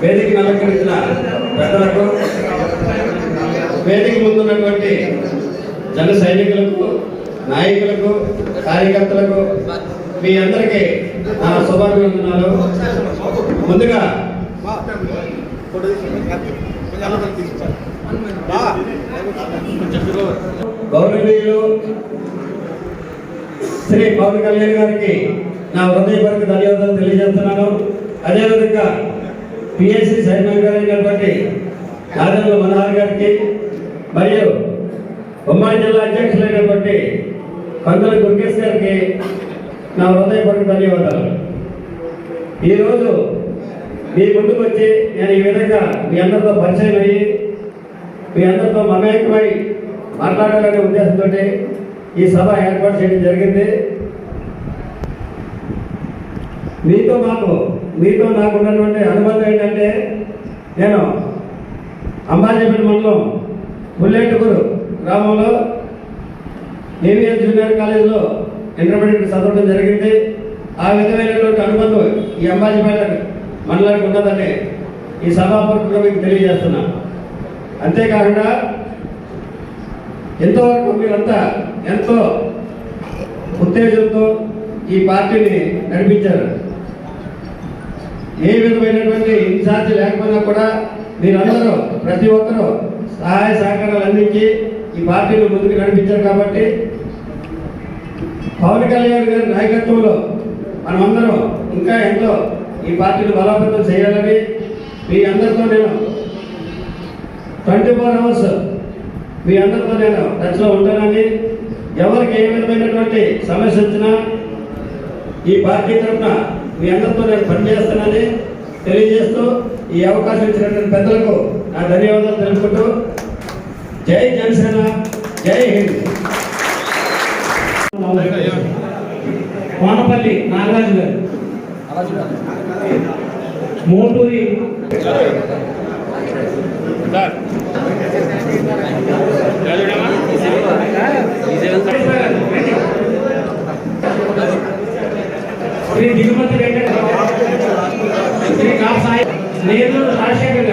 వేదిక అలంకరించిన పెద్దలకు వేదిక ముందున్నటువంటి జన సైనికులకు నాయకులకు కార్యకర్తలకు మీ అందరికీ నా శుభాభివందనాలు ముందుగా గౌరవీయులు శ్రీ పవన్ కళ్యాణ్ గారికి నా హృదయపరకు ధన్యవాదాలు తెలియజేస్తున్నాను. అదేవిధంగా పిఎస్సి చైర్మన్ గారు అయినటువంటి నాదెండ్ల మనోహర్ గారికి మరియు ఉమ్మడి జిల్లా అధ్యక్షులైనటువంటి పంతుల గుర్గేష్ గారికి నా హృదయపూర్వక ధన్యవాదాలు. ఈరోజు మీ ముందుకు వచ్చి నేను ఈ విధంగా మీ అందరితో పరిచయం అయ్యి మీ అందరితో మమేకమై మాట్లాడాలనే ఉద్దేశంతో ఈ సభ ఏర్పాటు చేయడం జరిగింది. మీతో మాకు మీతో నాకు ఉన్నటువంటి అనుబంధం ఏంటంటే నేను అంబాజీపేట మండలం ముల్లేటూరు గ్రామంలో ఏవిఎస్ జూనియర్ కాలేజీలో ఇంటర్మీడియట్ చదవడం జరిగింది. ఆ విధమైనటువంటి అనుబంధం ఈ అంబాజీపేట మండలానికి ఉన్నదని ఈ సభాపూర్వకంగా మీకు తెలియజేస్తున్నా. అంతేకాకుండా ఎంతవరకు మీరంతా ఎంతో ఉత్తేజంతో ఈ పార్టీని నడిపించారు. ఏ విధమైనటువంటి ఇన్ఛార్జ్ లేకపోయినా కూడా మీరందరూ ప్రతి ఒక్కరూ సహాయ సహకారాలు అందించి ఈ పార్టీని ముందుకు నడిపించారు కాబట్టి పవన్ కళ్యాణ్ గారి నాయకత్వంలో మనమందరం ఇంకా ఎంతో ఈ పార్టీని బలోపేతం చేయాలని మీ అందరితో నేను ట్వంటీ ఫోర్ అవర్స్ మీ అందరితో నేను టచ్లో ఉంటానని ఎవరికి ఏ విధమైనటువంటి సమస్య వచ్చినా ఈ పార్టీ తరఫున మీ అందరితో నేను పనిచేస్తానని తెలియజేస్తూ ఈ అవకాశం ఇచ్చినటువంటి పెద్దలకు నా ధన్యవాదాలు తెలుపుకుంటూ జై జనసేన జై హింద్. కోనపల్లి నాగరాజు గారు. మోటూరి. శ్రీ దిగుమతి వెంకట రాజశేఖర్